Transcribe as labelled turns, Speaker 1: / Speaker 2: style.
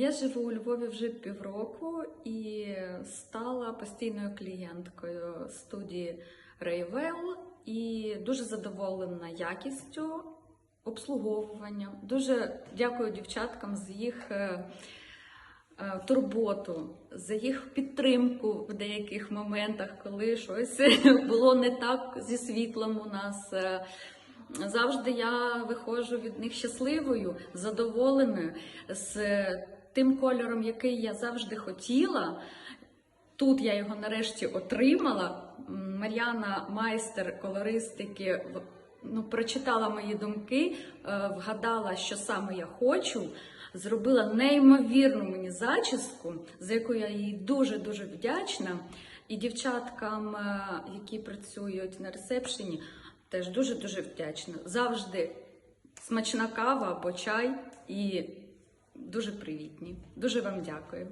Speaker 1: Я живу у Львові вже півроку і стала постійною клієнткою студії Рейвел і дуже задоволена якістю обслуговування. Дуже дякую дівчаткам за їх е, е, турботу, за їх підтримку в деяких моментах, коли щось було не так зі світлом у нас. Е, Завжди я виходжу від них щасливою, задоволеною, з тим кольором, який я завжди хотіла. Тут я його нарешті отримала. Мар'яна, майстер колористики, ну, прочитала мої думки, е, вгадала, що саме я хочу. Зробила неймовірну мені зачіску, за яку я їй дуже-дуже вдячна. І дівчаткам, е, які працюють на ресепшені, теж дуже-дуже вдячна. Завжди смачна кава або чай і дуже привітні. Дуже вам дякую.